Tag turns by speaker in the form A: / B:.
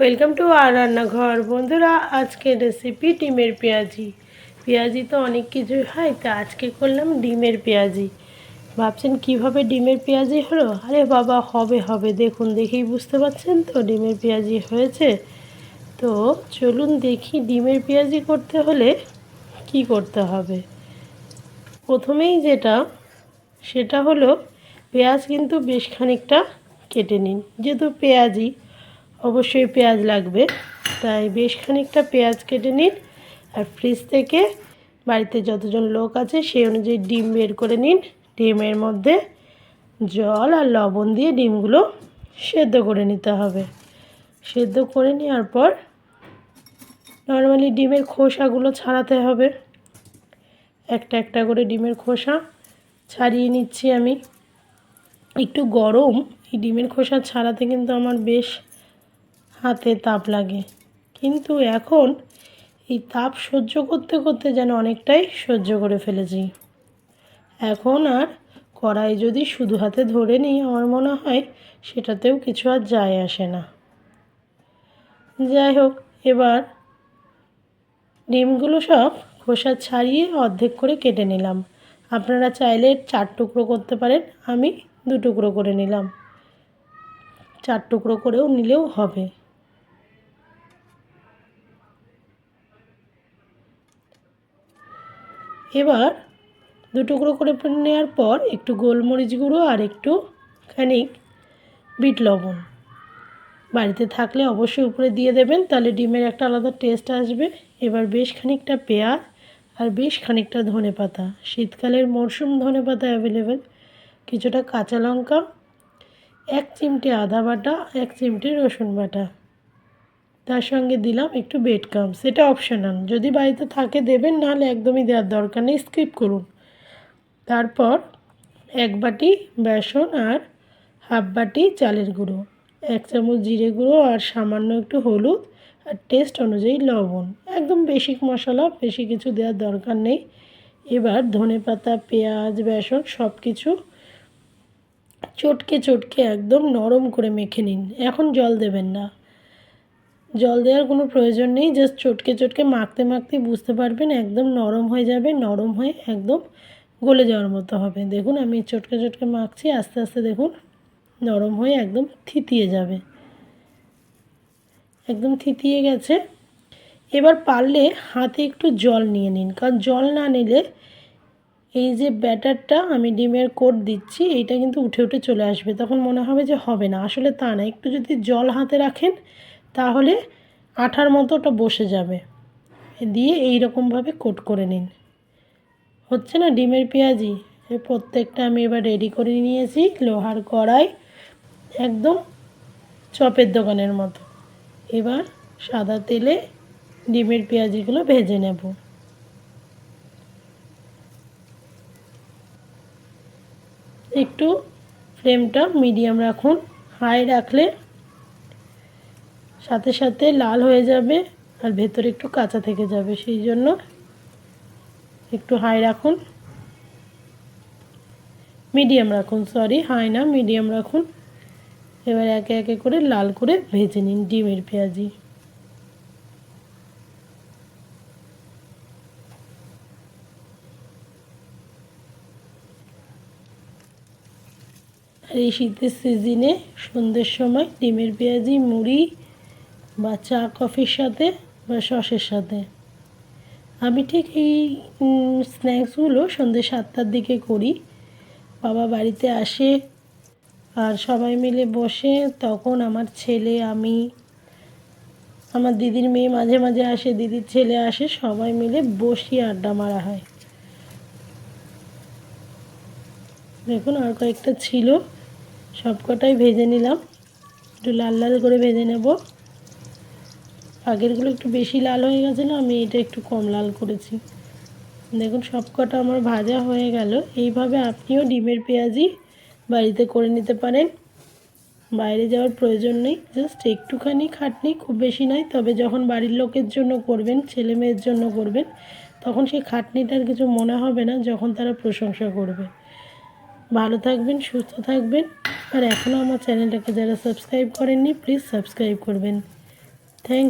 A: Welcome to আর রান্নাঘর। বন্ধুরা, আজকের রেসিপি ডিমের পেঁয়াজি। পেঁয়াজি তো অনেক কিছুই হয়, তা আজকে করলাম ডিমের পেঁয়াজি। ভাবছেন কীভাবে ডিমের পেঁয়াজি হলো? আরে বাবা, হবে হবে। দেখুন, দেখেই বুঝতে পারছেন তো ডিমের পেঁয়াজি হয়েছে। তো চলুন দেখি ডিমের পেঁয়াজি করতে হলে কি করতে হবে। প্রথমেই যেটা, সেটা হলো পেঁয়াজ কিন্তু বেশ খানিকটা কেটে নিন। যেহেতু পেঁয়াজি অবশ্যই পেঁয়াজ লাগবে। তাই বেশ খানিকটা পেঁয়াজ কেটে নিন আর ফ্রিজ থেকে বাড়িতে যতজন লোক আছে সেই অনুযায়ী ডিম বের করে নিন। ডিমের মধ্যে জল আর লবণ দিয়ে ডিমগুলো সেদ্ধ করে নিতে হবে। সেদ্ধ করে নেওয়ার পর নর্মালি ডিমের খোসাগুলো ছাড়াতে হবে। একটা একটা করে ডিমের খোসা ছাড়িয়ে নিচ্ছি আমি। একটু গরম এই ডিমের খোসা ছাড়াতে কিন্তু আমার বেশ হাতে তাপ লাগে। কিন্তু এখন এই তাপ সহ্য করতে করতে যেন অনেকটাই সহ্য করে ফেলেছি। এখন আর কড়াই যদি শুধু হাতে ধরে নিই, আমার মনে হয় সেটাতেও কিছু আর যায় আসে না। যাই হোক, এবার ডিমগুলো সব খোসা ছাড়িয়ে অর্ধেক করে কেটে নিলাম। আপনারা চাইলে চার টুকরো করতে পারেন, আমি দু টুকরো করে নিলাম। চার টুকরো করেও নিলেও হবে। এবার দু টুকরো করে নেওয়ার পর একটু গোলমরিচ গুঁড়ো আর একটু খানিক বিট লবণ। বাড়িতে থাকলে অবশ্যই উপরে দিয়ে দেবেন, তাহলে ডিমের একটা আলাদা টেস্ট আসবে। এবার বেশ খানিকটা পেঁয়াজ আর বেশ খানিকটা ধনে পাতা শীতকালের মরশুম ধনে পাতা অ্যাভেলেবেল কিছুটা কাঁচা লঙ্কা, এক চিমটে আদা বাটা, এক চিমটে রসুন বাটা। তার সঙ্গে দিলাম একটু বেড বেডকাম সেটা অপশনাল যদি বাড়িতে থাকে দেবেন, নাহলে একদমই দেওয়ার দরকার নেই। স্কিপ করুন। তারপর এক বাটি বেসন আর হাফ বাটি চালের গুঁড়ো, এক চামচ জিরে গুঁড়ো আর সামান্য একটু হলুদ আর টেস্ট অনুযায়ী লবণ। একদম বেশি মশলা, বেশি কিছু দেওয়ার দরকার নেই। এবার ধনে পাতা, পেঁয়াজ, বেসন সব কিছু চটকে চটকে একদম নরম করে মেখে নিন। এখন জল দেবেন না। জল দেওয়ার কোনো প্রয়োজন নেই জাস্ট চটকে চটকে মাখতে মাখতে বুঝতে পারবেন একদম নরম হয়ে যাবে, নরম হয়ে একদম গলে যাওয়ার মতো হবে। দেখুন, আমি চটকে চটকে মাখছি, আস্তে আস্তে দেখুন নরম হয়ে একদম থিতিয়ে যাবে। একদম থিতিয়ে গেছে। এবার পারলে হাতে একটু জল নিয়ে নিন, কারণ জল না নিলে এই যে ব্যাটারটা আমি ডিমের কোট দিচ্ছি, এইটা কিন্তু উঠে উঠে চলে আসবে, তখন মনে হবে যে হবে না। আসলে তা না, একটু যদি জল হাতে রাখেন তাহলে আঠার মতো ওটা বসে যাবে। দিয়ে এই রকমভাবে কোট করে নিন। হচ্ছে না ডিমের পেঁয়াজি? প্রত্যেকটা আমি এবার রেডি করে নিয়েছি লোহার কড়াই, একদম চপের দোকানের মতো। এবার সাদা তেলে ডিমের পেঁয়াজিগুলো ভেজে নেব। একটু ফ্লেমটা মিডিয়াম রাখুন। হাই রাখলে সাথে সাথে লাল হয়ে যাবে আর ভেতরে একটু কাঁচা থেকে যাবে, সেই জন্য একটু হাই রাখুন। মিডিয়াম রাখুন সরি হাই না মিডিয়াম রাখুন। এবার একে একে করে লাল করে ভেজে নিন ডিমের পেঁয়াজি। আর এই শীতের সিজনে সন্ধ্যের সময় ডিমের পেঁয়াজি, মুড়ি বা চা, কফির সাথে বা সসের সাথে। আমি ঠিক এই স্ন্যাক্সগুলো সন্ধ্যে সাতটার দিকে করি। বাবা বাড়িতে আসে আর সবাই মিলে বসে। তখন আমার ছেলে, আমি, আমার দিদির মেয়ে মাঝে মাঝে আসে, দিদির ছেলে আসে, সবাই মিলে বসি আড্ডা মারা হয়। দেখুন আর কয়েকটা ছিল, সবকটাই ভেজে নিলাম। একটু লাল লাল করে ভেজে নেব। আগেরগুলো একটু বেশি লাল হয়ে গেছিল, আমি এটা একটু কম লাল করেছি। দেখুন, সবকটা আমার ভাজা হয়ে গেল। এইভাবে আপনিও ডিমের পেঁয়াজি বাড়িতে করে নিতে পারেন। বাইরে যাওয়ার প্রয়োজন নেই। জাস্ট একটুখানি খাটনি, খুব বেশি নয়, তবে যখন বাড়ির লোকের জন্য করবেন, ছেলে মেয়ের জন্য করবেন, তখন সেই খাটনিটার কিছু মনে হবে না যখন তারা প্রশংসা করবে। ভালো থাকবেন, সুস্থ থাকবেন। আর এখনও আমার চ্যানেলটাকে যারা সাবস্ক্রাইব করেননি, প্লিজ সাবস্ক্রাইব করবেন। থ্যাংক